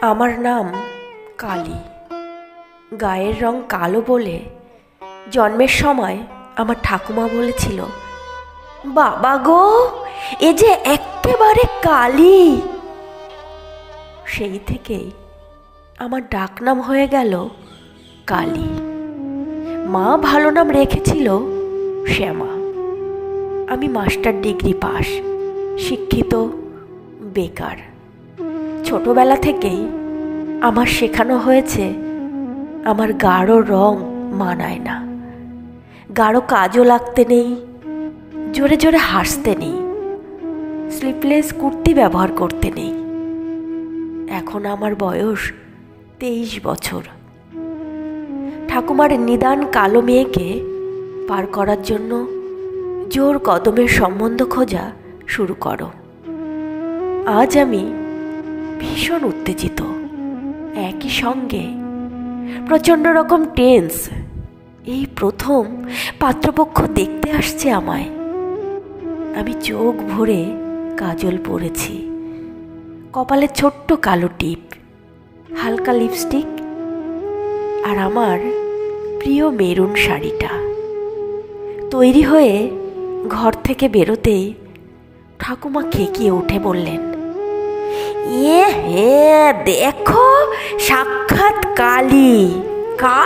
আমার নাম কালী। গায়ের রং কালো বলে জন্মের সময় আমার ঠাকুমা বলেছিল, বাবা গো, এ যে একেবারে কালী! সেই থেকেই আমার ডাকনাম হয়ে গেল কালী। মা ভালো নাম রেখেছিল শ্যামা। আমি মাস্টার ডিগ্রি পাস, শিক্ষিত, বেকার। ছোটবেলা থেকেই আমার শেখানো হয়েছে, আমার গাঢ় রং মানায় না। গাঢ় কাজও লাগতে নেই, জোরে জোরে হাসতে নেই স্লিপলেস কুর্তি ব্যবহার করতে নেই। এখন আমার বয়স তেইশ বছর। ঠাকুমার নিদান কালো মেয়েকে পার করার জন্য জোর কদমের সম্বন্ধ খোঁজা শুরু করো। আজ আমি ভীষণ উত্তেজিত। একই সঙ্গে প্রচণ্ড রকম টেন্স এই প্রথম পাত্রপক্ষ দেখতে আসছে আমায়। আমি চোখ ভরে কাজল পরেছি কপালে ছোট্ট কালো টিপ, হালকা লিপস্টিক আর আমার প্রিয় মেরুন শাড়িটা। তৈরি হয়ে ঘর থেকে বেরোতেই ঠাকুমা খেকিয়ে উঠে বললেন ইয়ে হে দেখো সাক্ষাৎ কালী।